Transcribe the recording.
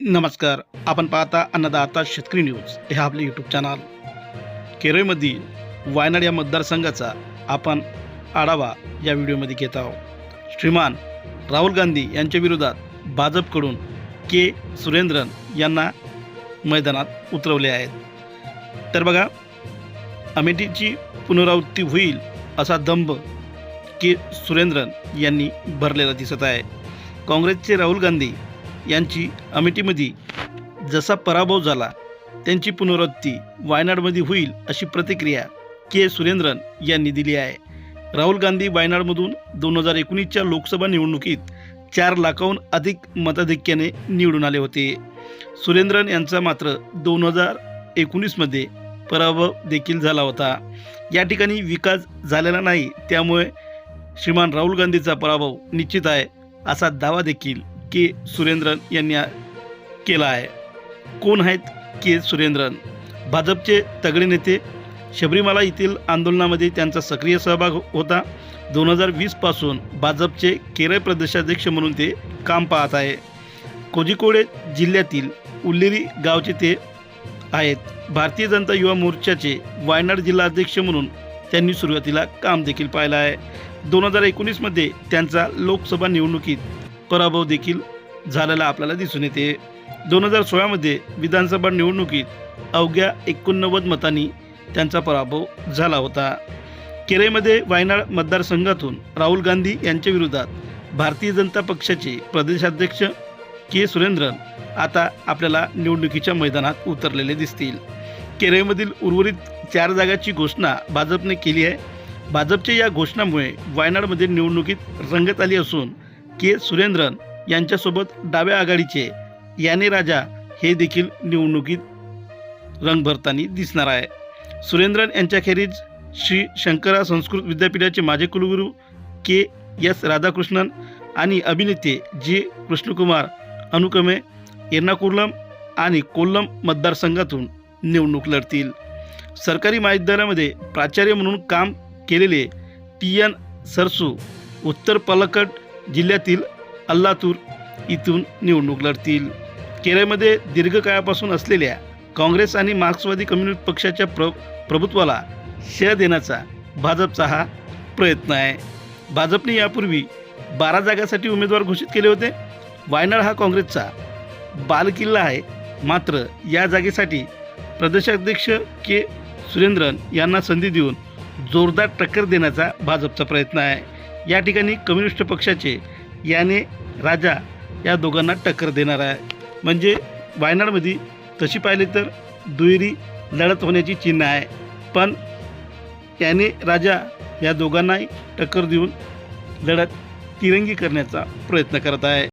नमस्कार. आपण पाहता अन्नदाता शेतकरी न्यूज. हे आपले यूट्यूब चॅनल केरळमधील वायनाड या मतदारसंघाचा आपण आढावा या व्हिडिओमध्ये घेत आहोत. श्रीमान राहुल गांधी यांच्या विरोधात भाजपकडून के. सुरेंद्रन यांना मैदानात उतरवले आहेत. तर बघा अमेठीची पुनरावृत्ती होईल असा दंभ के. सुरेंद्रन यांनी भरलेला दिसत आहे. काँग्रेसचे राहुल गांधी यांची अमेठीमध्ये जसा पराभव झाला त्यांची पुनरावृत्ती वायनाडमध्ये होईल अशी प्रतिक्रिया के. सुरेंद्रन यांनी दिली आहे. राहुल गांधी वायनाडमधून दोन हजार एकोणीसच्या लोकसभा निवडणुकीत चार लाखाहून अधिक मताधिक्याने निवडून आले होते. सुरेंद्रन यांचा मात्र दोन हजार एकोणीसमध्ये पराभव देखील झाला होता. या ठिकाणी विकास झालेला नाही त्यामुळे श्रीमान राहुल गांधीचा पराभव निश्चित आहे असा दावा देखील के सुरेंद्रन यांनी केला आहे. कोण आहेत के सुरेंद्रन? भाजपचे तगडे नेते शबरीमाला येथील आंदोलनामध्ये त्यांचा सक्रिय सहभाग होता. दोन हजार वीसपासून भाजपचे केरळ प्रदेशाध्यक्ष म्हणून ते काम पाहत आहे. कोझिकोडे जिल्ह्यातील उल्लेरी गावचे ते आहेत. भारतीय जनता युवा मोर्चाचे वायनाड जिल्हाध्यक्ष म्हणून त्यांनी सुरुवातीला काम देखील पाहिलं आहे. दोन हजार एकोणीसमध्ये त्यांचा लोकसभा निवडणुकीत पराभव देखील झालेला आपल्याला दिसून येते. दोन हजार सोळामध्ये विधानसभा निवडणुकीत अवघ्या एकोणनव्वद मतांनी त्यांचा पराभव झाला होता. केरळमध्ये वायनाड मतदारसंघातून राहुल गांधी यांच्या विरोधात भारतीय जनता पक्षाचे प्रदेशाध्यक्ष के. सुरेंद्रन आता आपल्याला निवडणुकीच्या मैदानात उतरलेले दिसतील. केरळमधील उर्वरित चार जागाची घोषणा भाजपने केली आहे. भाजपच्या या घोषणामुळे वायनाडमध्ये निवडणुकीत रंगत आली असून के सुरेंद्रन यांच्यासोबत डाव्या आघाडीचे याने राजा हे देखील निवडणुकीत रंग भरताना दिसणार आहे. सुरेंद्रन यांच्याखेरीज श्री शंकरा संस्कृत विद्यापीठाचे माजी कुलगुरू के एस राधाकृष्णन आणि अभिनेते जे कृष्णकुमार अनुक्रमे एर्नाकुलम आणि कोल्लम मतदारसंघातून निवडणूक लढतील. सरकारी महाविद्यालयामध्ये प्राचार्य म्हणून काम केलेले टी एन सरसू उत्तर पलकट जिल्ह्यातील अल्लातूर इथून निवडणूक लढतील. केरळमध्ये दीर्घकाळापासून असलेल्या काँग्रेस आणि मार्क्सवादी कम्युनिस्ट पक्षाच्या प्र प्रभुत्वाला शह देण्याचा भाजपचा हा प्रयत्न आहे. भाजपने यापूर्वी बारा जागासाठी उमेदवार घोषित केले होते. वायनाड हा काँग्रेसचा बालकिल्ला आहे. मात्र या जागेसाठी प्रदेशाध्यक्ष के. सुरेंद्रन यांना संधी देऊन जोरदार टक्कर देण्याचा भाजपचा प्रयत्न आहे. या ठिकाणी कम्युनिस्ट पक्षाचे याने राजा या दोघांना टक्कर देणार आहे. म्हणजे वायनाडमध्ये तशी पाहिली तर दुहेरी लढत होण्याची चिन्ह आहे. पण याने राजा या दोघांनाही टक्कर देऊन लढत तिरंगी करण्याचा प्रयत्न करत आहे.